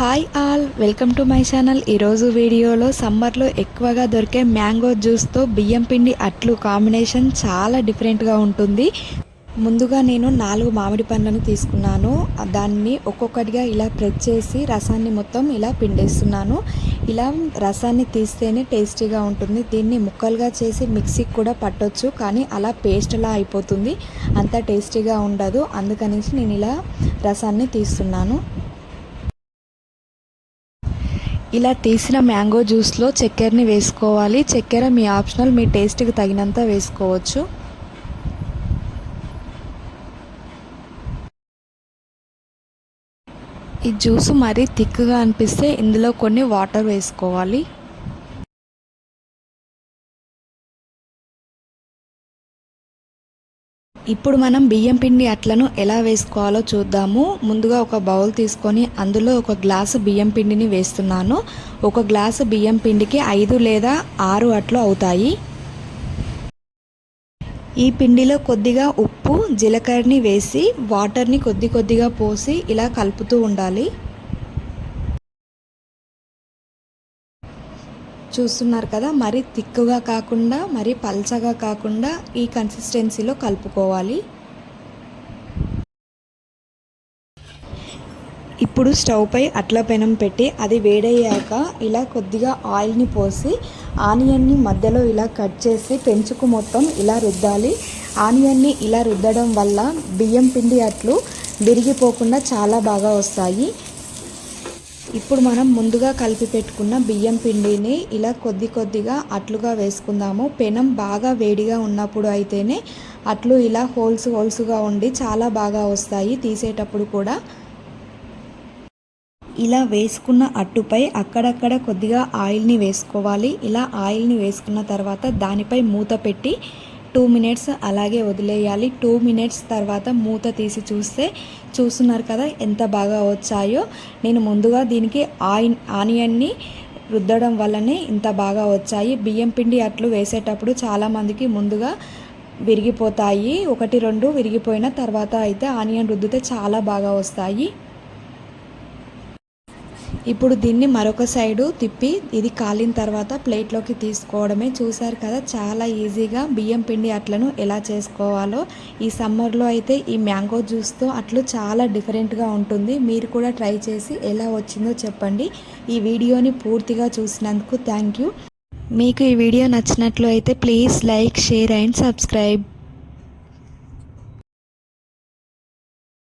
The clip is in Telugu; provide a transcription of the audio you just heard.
Hi all welcome to my channel ఈరోజు వీడియోలో సమ్మర్లో ఎక్కువగా దొరికే మ్యాంగో జ్యూస్తో బియ్యం పిండి అట్లు కాంబినేషన్ చాలా డిఫరెంట్గా ఉంటుంది. ముందుగా నేను నాలుగు మామిడి పండ్లను తీసుకున్నాను. దాన్ని ఒక్కొక్కటిగా ఇలా ప్రెస్ చేసి రసాన్ని మొత్తం ఇలా పిండేస్తున్నాను. ఇలా రసాన్ని తీస్తేనే టేస్టీగా ఉంటుంది. దీన్ని ముక్కలుగా చేసి మిక్సీకి కూడా పట్టొచ్చు కానీ అలా పేస్ట్లా అయిపోతుంది. అంత టేస్టీగా ఉండదు. అందుకనేసి నేను ఇలా రసాన్ని తీస్తున్నాను. ఇలా తీసిన మ్యాంగో జ్యూస్లో చక్కెరని వేసుకోవాలి. చక్కెర మీ ఆప్షనల్ మీ టేస్ట్కి తగినంత వేసుకోవచ్చు. ఈ జ్యూస్ మరీ థిక్గా అనిపిస్తే ఇందులో కొన్ని వాటర్ వేసుకోవాలి. ఇప్పుడు మనం బియ్యం పిండి అట్లను ఎలా వేసుకోవాలో చూద్దాము. ముందుగా ఒక బౌల్ తీసుకొని అందులో ఒక గ్లాసు బియ్యం పిండిని వేస్తున్నాను. ఒక గ్లాసు బియ్యం పిండికి ఐదు లేదా ఆరు అట్లు అవుతాయి. ఈ పిండిలో కొద్దిగా ఉప్పు జీలకర్రని వేసి వాటర్ని కొద్ది కొద్దిగా పోసి ఇలా కలుపుతూ ఉండాలి. చూస్తున్నారు కదా మరీ తిక్కుగా కాకుండా మరీ పల్చగా కాకుండా ఈ కన్సిస్టెన్సీలో కలుపుకోవాలి. ఇప్పుడు స్టవ్ పై అట్ల పెనం పెట్టి అది వేడయ్యాక ఇలా కొద్దిగా ఆయిల్ని పోసి ఆనియన్ని మధ్యలో ఇలా కట్ చేసి పెంచుకు మొత్తం ఇలా రుద్దాలి. ఆనియన్ని ఇలా రుద్దడం వల్ల బియ్యం పిండి అట్లు విరిగిపోకుండా చాలా బాగా వస్తాయి. ఇప్పుడు మనం ముందుగా కలిపి పెట్టుకున్న బియ్యం పిండిని ఇలా కొద్ది కొద్దిగా అట్లుగా వేసుకుందాము. పెనం బాగా వేడిగా ఉన్నప్పుడు అయితేనే అట్లు ఇలా హోల్స్ హోల్స్గా ఉండి చాలా బాగా వస్తాయి తీసేటప్పుడు కూడా. ఇలా వేసుకున్న అట్టుపై అక్కడక్కడ కొద్దిగా ఆయిల్ని వేసుకోవాలి. ఇలా ఆయిల్ని వేసుకున్న తర్వాత దానిపై మూత పెట్టి టూ మినిట్స్ అలాగే వదిలేయాలి. టూ మినిట్స్ తర్వాత మూత తీసి చూస్తే చూస్తున్నారు కదా ఎంత బాగా వచ్చాయో. నేను ముందుగా దీనికి ఆయిన్ ఆనియన్ని రుద్దడం వల్లనే ఇంత బాగా వచ్చాయి. బియ్యం పిండి అట్లు వేసేటప్పుడు చాలామందికి ముందుగా విరిగిపోతాయి. ఒకటి రెండు విరిగిపోయిన తర్వాత అయితే ఆనియన్ రుద్దితే చాలా బాగా వస్తాయి. ఇప్పుడు దీన్ని మరొక సైడు తిప్పి ఇది కాలిన తర్వాత ప్లేట్లోకి తీసుకోవడమే. చూసారు కదా చాలా ఈజీగా బియ్యం పిండి అట్లను ఎలా చేసుకోవాలో. ఈ సమ్మర్లో అయితే ఈ మ్యాంగో జ్యూస్తో అట్లు చాలా డిఫరెంట్గా ఉంటుంది. మీరు కూడా ట్రై చేసి ఎలా వచ్చిందో చెప్పండి. ఈ వీడియోని పూర్తిగా చూసినందుకు థ్యాంక్ యూ. మీకు ఈ వీడియో నచ్చినట్లు అయితే please like share and subscribe.